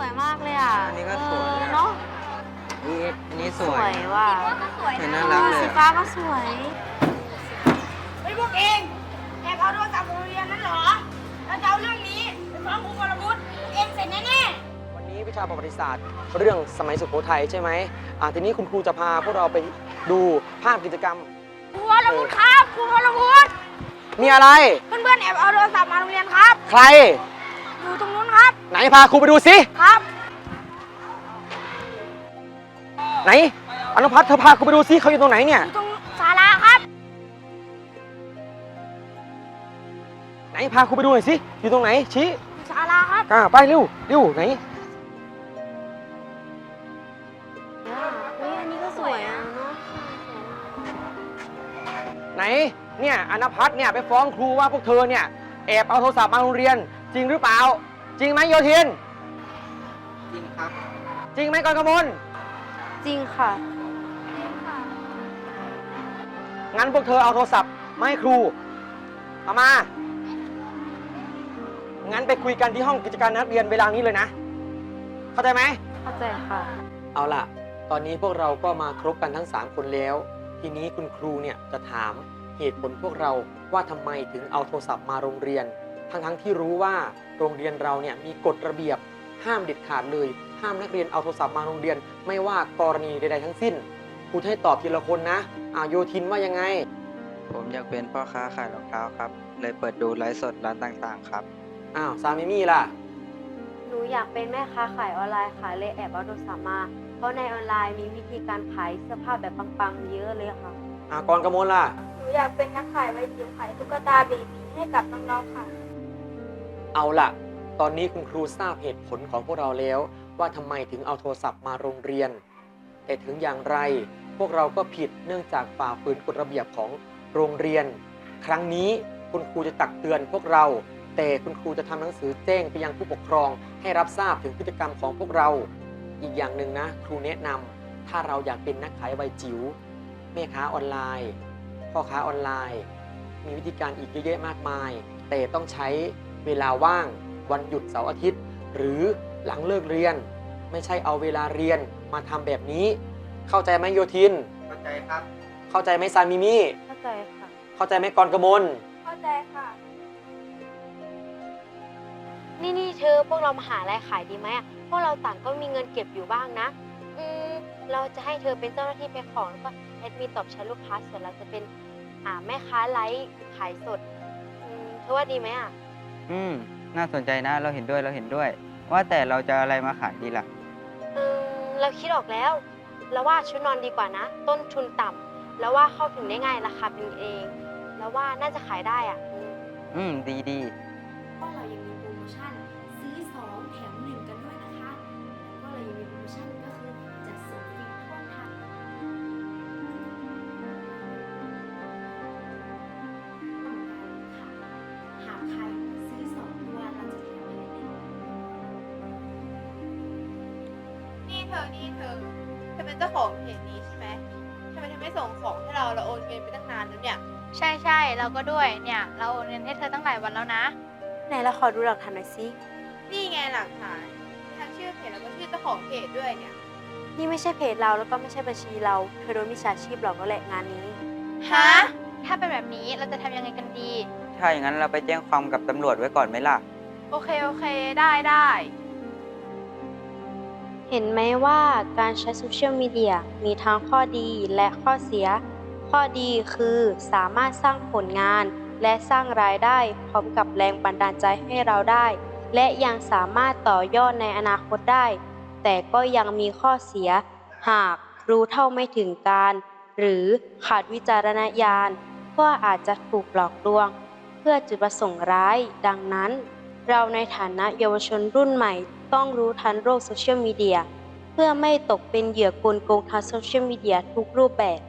วยมากเลยอะอันนี้ก็สวยเอออะเนาะนี่อันนี้สสววยยว่ะเห็นน่ารักเลยสีอะฟ้าก็สวย เฮ้ยพวกเองแอบเอาโทรศัพท์โรงเรียนนั่นเหรอแล้วจะเอาเรื่องนี้ไปฟ้องครูกรวุฒิเองเสร็จแน่วันนี้วิชาประวัติศาสตร์ เรื่องสมัยสุโขทัยใช่ไหมอ่าทีนี้คุณครูจะพาพวกเราไปดูภาพกิจกรรม ๆครูกรวุฒิครับครูกรวุฒิมีอะไร เพื่อนๆแอบเอาโทรศัพท์มาโรงเรียนครับ ใคร อยู่ตรงนู้น ครับ ไหนพาครูไปดูสิครับ ไหนอนุพัฒน์เธอพาครูไปดูสิเขาอยู่ตรงไหนเนี่ย อยู่ตรงศาลาครับ ไหนพาครูไปดูหน่อยสิอยู่ตรงไหนชี้ศาลาครับอ่าไปเร็วเร็วไหนเฮ้ยอันนี้ก็สวยอะเนาะไหนเนี่ยอนุพัฒน์เนี่ยไปฟ้องครูว่าพวกเธอเนี่ยแอบเอาโทรศัพท์มาโรงเรียนจริงหรือเปล่า จริงไหมโยทิน จริงครับ จริงไหมกรกมลจริงค่ะ งั้นพวกเธอเอาโทรศัพท์มาให้ครูเอามา งั้นไปคุยกันที่ห้องกิจการนักเรียนเวลานี้เลยนะ เข้าใจไหม เข้าใจค่ะ เอาล่ะ ตอนนี้พวกเราก็มาครบกันทั้ง 3 คนแล้ว ทีนี้คุณครูเนี่ยจะถามเหตุผลพวกเราว่าทำไมถึงเอาโทรศัพท์มาโรงเรียน ทั้งๆที่รู้ว่าโรงเรียนเราเนี่ยมีกฎระเบียบห้ามเด็ดขาดเลย ห้ามนักเรียนเอาโทรศัพท์มาโรงเรียน ไม่ว่ากรณีใดๆทั้งสิ้นครูจะให้ตอบทีละคนนะอ่าโยทินว่ายังไง ผมอยากเป็นพ่อค้าขายรองเท้าครับ เลยเปิดดูไลฟ์สดร้านต่างๆ ครับ อ้าวซามิมี่ล่ะ หนูอยากเป็นแม่ค้าขายออนไลน์ค่ะเลยแอบเอาโทรศัพท์มา เพราะในออนไลน์มีวิธีการขายเสื้อผ้าแบบปังๆ เยอะเลยค่ะอ่ากรกมลล่ะ หนูอยากเป็นนักขายใบจิ๋วขายตุ๊กตาเบบีให้กับน้องๆค่ะ เอาล่ะตอนนี้คุณครูทราบเหตุผลของพวกเราแล้ว ว่าทำไมถึงเอาโทรศัพท์มาโรงเรียน แต่ถึงอย่างไรพวกเราก็ผิดเนื่องจากฝ่าฝืนกฎระเบียบของโรงเรียน ครั้งนี้คุณครูจะตักเตือนพวกเรา แต่คุณครูจะทำหนังสือแจ้งไปยังผู้ปกครอง ให้รับทราบถึงพฤติกรรมของพวกเรา อีกอย่างหนึ่งนะ ครูแนะนำถ้าเราอยากเป็นนักขายใบจิ๋วแม่ค้าออนไลน์พ่อค้าออนไลน์ มีวิธีการอีกเยอะแยะมากมาย แต่ต้องใช้ เวลาว่าง วันหยุดเสาร์อาทิตย์ หรือหลังเลิกเรียน ไม่ใช่เอาเวลาเรียนมาทำแบบนี้ เข้าใจไหมโยทิน เข้าใจครับ เข้าใจไหมซามิมี่ เข้าใจค่ะ เข้าใจไหมกรกมล เข้าใจค่ะ นี่นี่เธอพวกเรามาหาอะไรขายดีไหมอะพวกเราต่างก็มีเงินเก็บอยู่บ้างนะ อืมเราจะให้เธอเป็นเจ้าหน้าที่ไปของแล้วก็แอดมินตอบใช้ลูกค้าส่วนเราจะเป็นอ่าแม่ค้าไลฟ์ขายสดอืมเธอว่าดีไหมอะ อืม น่าสนใจนะ เราเห็นด้วย เราเห็นด้วย ว่าแต่เราจะเอาอะไรมาขายดีล่ะอืมเราคิดออกแล้วแล้วว่าชุดนอนดีกว่านะ ต้นทุนต่ำแล้วว่าเข้าถึงได้ง่ายราคาเป็นเอง แล้วว่าน่าจะขายได้อะอืมอืมดีดีก็เรายัง อนี่เธอเธอเป็นเจ้าของเพจนี้ใช่ไหมทำไมเธอไม่ส่งของให้เราเราโอนเงินไปตั้งนานแล้วเนี่ย ใช่ใช่เราก็ด้วยเนี่ย เราโอนเงินให้เธอตั้งหลายวันแล้วนะ ไหนเราขอดูหลักฐานหน่อยสินี่ไงหลักฐานมีทั้งชื่อเพจแล้วก็ชื่อเจ้าของเพจด้วยเนี่ย นี่ไม่ใช่เพจเราแล้วก็ไม่ใช่บัญชีเรา เธอโดนมิจฉาชีพหลอกแล้วแหละงานนี้ ฮะ ถ้าเป็นแบบนี้เราจะทำยังไงกันดี ถ้าอย่างนั้นเราไปแจ้งความกับตำรวจไว้ก่อนไหมล่ะ โอเค โอเค ได้ได้ เห็นไหมว่าการใช้โซเชียลมีเดียมีทั้งข้อดีและข้อเสีย ข้อดีคือสามารถสร้างผลงาน และสร้างรายได้พร้อมกับแรงบันดาลใจให้เราได้ และยังสามารถต่อยอดในอนาคตได้ แต่ก็ยังมีข้อเสีย หากรู้เท่าไม่ถึงการ หรือขาดวิจารณญาณ ก็อาจจะถูกหลอกลวง เพื่อจุดประสงค์ร้าย ดังนั้น เราในฐานะเยาวชนรุ่นใหม่ต้องรู้ทันโลกโซเชียลมีเดีย เพื่อไม่ตกเป็นเหยื่อกลโกงทางโซเชียลมีเดียทุกรูปแบบ